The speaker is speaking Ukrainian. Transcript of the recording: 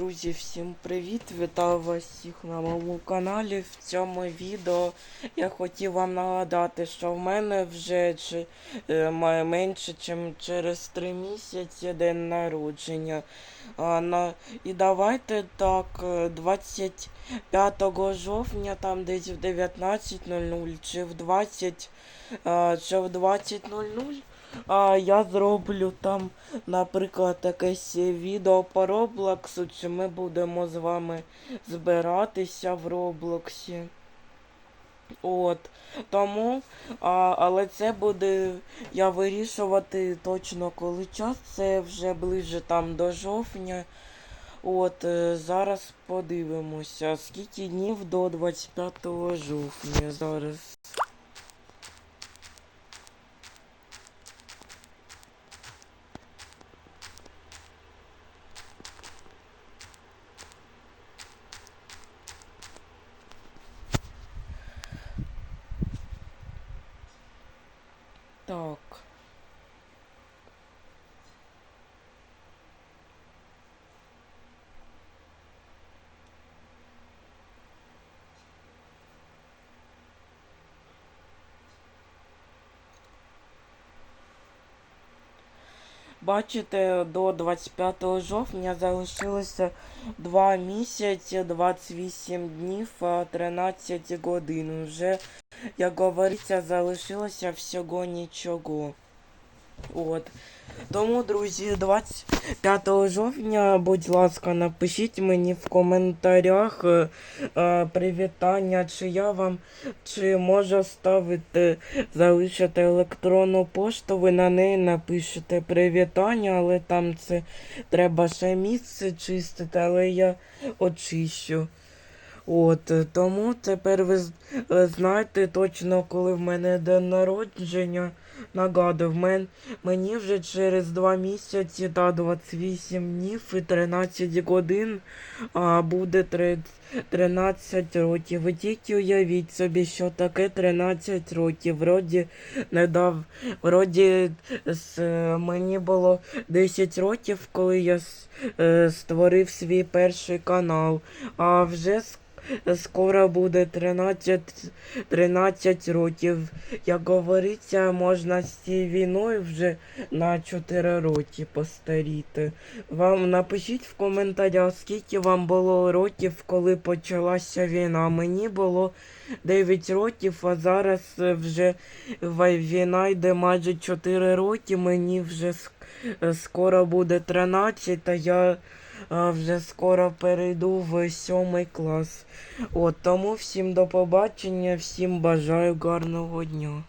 Друзі, всім привіт! Вітаю вас всіх на моєму каналі. В цьому відео я хотів вам нагадати, що в мене вже е, менше, ніж через 3 місяці день народження. А, на, і давайте так, е, 25 жовтня, там десь в 19.00 чи в 20, чи в 20.00 а, я зроблю там наприклад, якесь відео по Роблоксу, чи ми будемо з вами збиратися в Роблоксі. От. Тому, а, але це буде я вирішувати точно коли час, це вже ближе там до жовтня. От, е, зараз подивимося, скільки днів до 25 жовтня зараз. Так. Бачите, до 25 жовтня залишилося 2 місяці, 28 днів, а 13 годин. Вже, як говориться, залишилося всього нічого. От. Тому, друзі, 25 жовтня, будь ласка, напишіть мені в коментарях е, е, привітання, чи я вам, чи можу ставити, залишити електронну пошту, ви на неї напишете привітання, але там це треба ще місце чистити, але я очищу. От, е, тому тепер ви з- е, знаєте точно, коли в мене день народження. Нагадую, в мен, мені вже через 2 місяці та 28 днів і 13 годин а, буде три- 13 років. Ви тільки уявіть собі, що таке 13 років. Вроді не дав, вроді з, е, мені було 10 років, коли я створив свій перший канал. А вже с- скоро буде 13, 13 років. Як говориться, можна з цією війною вже на 4 роки постаріти. Вам напишіть в коментарях, скільки вам було років, коли почалася війна. Мені було 9 років, а зараз вже війна йде майже 4 роки. Мені вже ск- скоро буде 13, а я вже скоро перейду в сьомий клас. От тому всім до побачення, всім бажаю гарного дня.